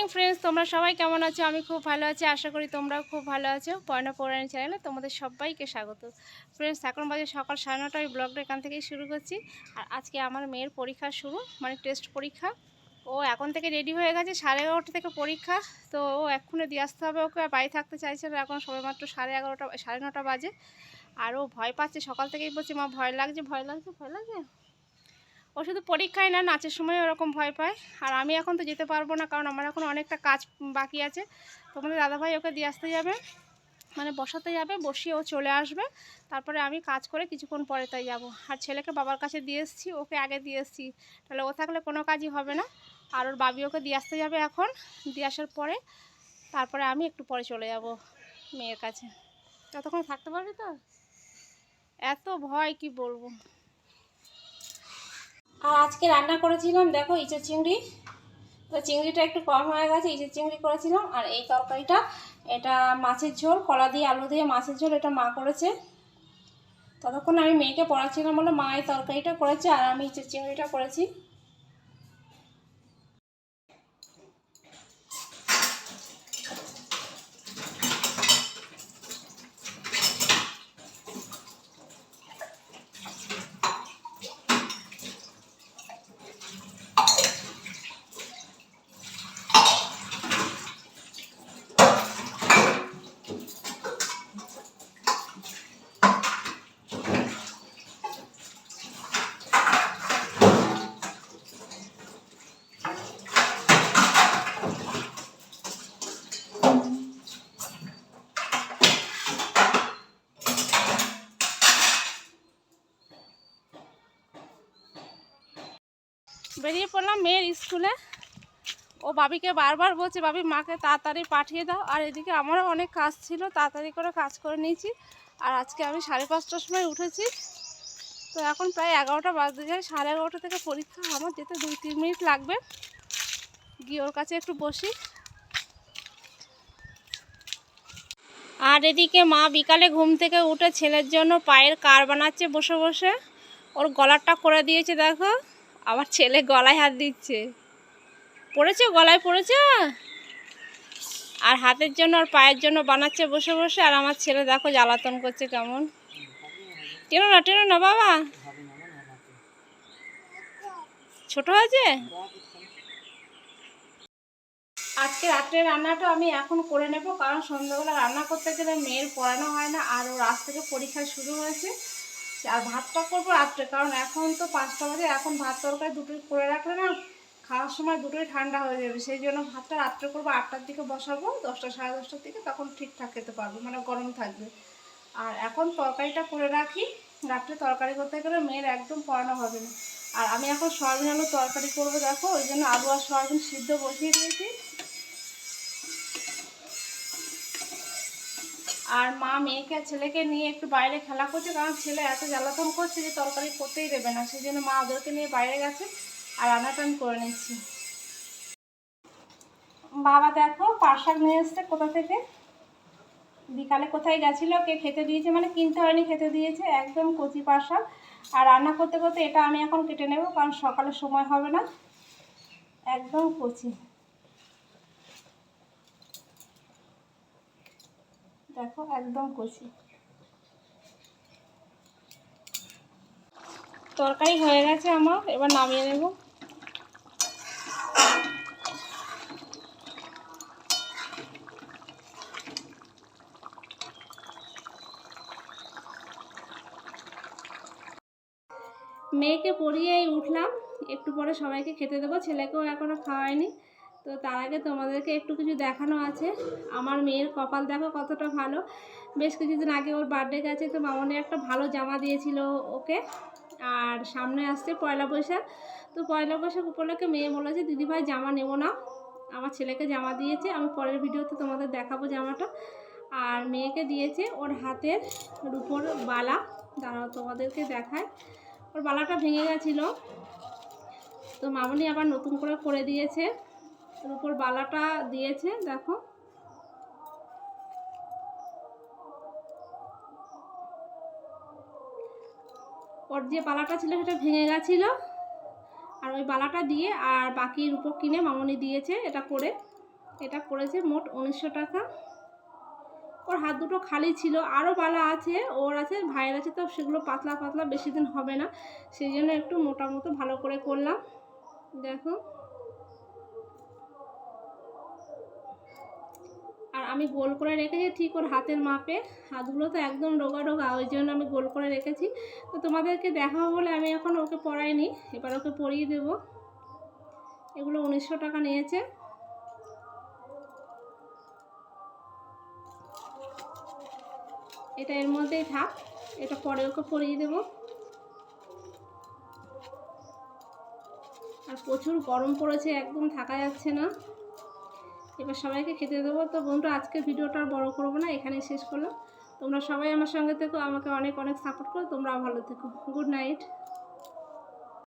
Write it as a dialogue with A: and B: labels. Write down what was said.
A: Morning friends তোমরা সবাই কেমন আছো? আমি খুব ভালো আছি। আশা করি তোমরাও খুব ভালো আছো। পয়না পৌরাণী চ্যানেলে তোমাদের সবাইকে স্বাগত। ফ্রেন্ডস এখন বাজে সকাল সাড়ে নটা আমি ব্লগটা এখান থেকেই শুরু করছি। আর আজকে আমার মেয়ের পরীক্ষা শুরু মানে টেস্ট পরীক্ষা। ও এখন থেকে রেডি হয়ে গেছে, সাড়ে এগারোটা থেকে পরীক্ষা। তো ও এক্ষুনি দিয়ে আসতে হবে ওকে। আর বাড়ি থাকতে চাইছে না, এখন সবেমাত্র সাড়ে এগারোটা, সাড়ে নটা বাজে। আর ও ভয় পাচ্ছে, সকাল থেকেই বলছে, মা, ভয় লাগছে ভয় লাগছে ভয় লাগছে? ও শুধু পরীক্ষায় না, নাচের সময় ওরকম ভয় পায়। আর আমি এখন তো যেতে পারব না, কারণ আমার এখন অনেকটা কাজ বাকি আছে। তোমাদের দাদাভাই ওকে দিয়ে আসতে যাবে মানে বসাতে যাবে, বসিয়ে ও চলে আসবে। তারপরে আমি কাজ করে কিছুক্ষণ পরে তাই যাব। আর ছেলেকে বাবার কাছে দিয়ে এসেছি, ওকে আগে দিয়ে এসেছি। তাহলে ও থাকলে কোনো কাজই হবে না। আর ওর বাবি ওকে দিয়ে আসতে যাবে এখন। দিয়ে আসার পরে, তারপরে আমি একটু পরে চলে যাব মেয়ের কাছে। ততক্ষণ থাকতে পারবি তো? এত ভয়, কি বলব? আর আজকে রান্না করেছিলাম, দেখো ইঁচুর চিংড়ি। তো চিংড়িটা একটু কম হয়ে গেছে ইঁচুর চিংড়ি করেছিলাম। আর এই তরকারিটা, এটা মাছের ঝোল, কলা দিয়ে আলু দিয়ে মাছের ঝোল, এটা মা করেছে। ততক্ষণ আমি মেয়েকে পড়াচ্ছিলাম বলে মা এই তরকারিটা করেছে আর আমি ইঁচুর চিংড়িটা করেছি। বেরিয়ে পড়লাম মেয়ের স্কুলে। ও বাবিকে বারবার বলছে, বাবি, মাকে তাড়াতাড়ি পাঠিয়ে দাও। আর এদিকে আমারও অনেক কাজ ছিল, তাড়াতাড়ি করে কাজ করে নিয়েছি। আর আজকে আমি সাড়ে পাঁচটার সময় উঠেছি। তো এখন প্রায় এগারোটা বাজতে যায়। সাড়ে এগারোটা থেকে পরীক্ষা আমার যেতে দুই, তিন মিনিট লাগবে। গিয়ে ওর কাছে একটু বসি। আর এদিকে মা বিকালে ঘুম থেকে উঠে ছেলের জন্য পায়ের কার বানাচ্ছে বসে বসে। ওর গলারটা করে দিয়েছে, দেখো। আবার ছেলে গলায় হাত দিচ্ছে। পড়েছে? গলায় পড়েছে? আর হাতের জন্য আর পায়ের জন্য বানাচ্ছে বসে বসে, আর আমার ছেলে দেখো জ্বালাতন করছে কেমন। টেনো না টেনো না বাবা। ছোট হয়েছে? আজকে রাত্রে রান্নাটা আমি এখন করে নেব, কারণ সন্ধ্যাবেলা রান্না করতে গেলে মেয়ের পড়ানো হয় না, আর ওর আজ থেকে পরীক্ষা শুরু হয়েছে। আর ভাতটা করব রাত্রে, কারণ এখন তো পাঁচটা বাজে, এখন ভাত তরকারি দুটোই করে রাখলে না খাওয়ার সময় দুটোই ঠান্ডা হয়ে যাবে, সেই জন্য ভাতটা রাত্রে করব, আটটার দিকে বসাবো, দশটা সাড়ে দশটার দিকে তখন ঠিকঠাক খেতে পারব মানে গরম থাকবে। আর এখন তরকারিটা করে রাখি, রাত্রে তরকারি করতে গেলে মেয়ের একদম পড়ানো হবে না। আর আমি এখন সয়াবিন আলু তরকারি করব, দেখো, ওই জন্য আলু আর সয়াবিন সিদ্ধ বসিয়ে দিয়েছি। আর মা মেয়েকে ছেলেকে নিয়ে একটু বাইরে খেলা করছে, কারণ ছেলে এত জ্বালাতন করছে যে তরকারি করতেই দেবে না, সেই জন্য মা ওদেরকে নিয়ে বাইরে গেছে আর রান্নাটা আমি করে নিচ্ছি। বাবা দেখো পাট শাক নিয়ে এসছে কোথা থেকে? বিকালে কোথায় গেছিল, কে খেতে দিয়েছে মানে কিনতে হয়নি, খেতে দিয়েছে, একদম কচি পাট শাক আর রান্না করতে করতে এটা আমি এখন কেটে নেব, কারণ সকালে সময় হবে না। একদম কচি। দেখো, একদম কচি তরকারি হয়ে গেছে আমার, এবার নামিয়ে নেব। মেয়েকে পড়িয়েই উঠলাম, একটু পরে সবাইকে খেতে দেবো, ছেলেকেও এখনও খাওয়ায়নি। তো তার আগে তোমাদেরকে একটু কিছু দেখানো আছে। আমার মেয়ের কপাল দেখো কতটা ভালো। বেশ কিছুদিন আগে ওর বার্থডে গেছে তো মামনি একটা ভালো জামা দিয়েছিল ওকে। আর সামনে আসছে পয়লা বৈশাখ। তো পয়লা বৈশাখ উপলক্ষে মেয়ে বলেছে, দিদিভাই, জামা নেব না। আমার ছেলেকে জামা দিয়েছে। আমি পরের ভিডিওতে তোমাদের দেখাবো জামাটা। আর মেয়েকে দিয়েছে ওর হাতের রুপোর বালা। দাঁড়াও, তোমাদেরকে দেখায় ওর বালাটা ভেঙে গেছিল। তো মামনি আবার নতুন করে করে দিয়েছে। উপর বালাটা দিয়েছে, দেখো। ওর যে বালাটা ছিল সেটা ভেঙে গেছিল। আর ওই বালাটা দিয়ে আর বাকি রূপক কিনে মামনি দিয়েছে, এটা করে। এটা পড়েছে মোট উনিশশো টাকা। ওর হাত দুটো খালি ছিল আরও বালা আছে, ওর আছে, ভাইয়ের আছে, তো সেগুলো পাতলা পাতলা, বেশি দিন হবে না। সেই জন্য একটু মোটা মতো ভালো করে করলাম। দেখো। আর আমি গোল করে রেখেছি ঠিক ওর হাতের মাপে। হাতগুলো তো একদম রোগা রোগা ওই জন্য আমি গোল করে রেখেছি। তো তোমাদেরকে দেখাবো বলে আমি এখন ওকে পড়াইনি, এবার ওকে পরিয়ে দেব। এগুলো উনিশশো টাকা নিয়েছে। এটা এর মধ্যেই থাক, এটা পরে ওকে পরিয়ে দেব। আর প্রচুর গরম পড়েছে, একদম থাকা যাচ্ছে না। এবার সবাইকে খেতে দেবো। তো বন্ধুরা আজকে ভিডিওটা আর বড়ো করব না, এখানেই শেষ করলাম। তোমরা সবাই আমার সঙ্গে থেকো, আমাকে অনেক অনেক সাপোর্ট করো, তোমরাও ভালো থেকো। Good night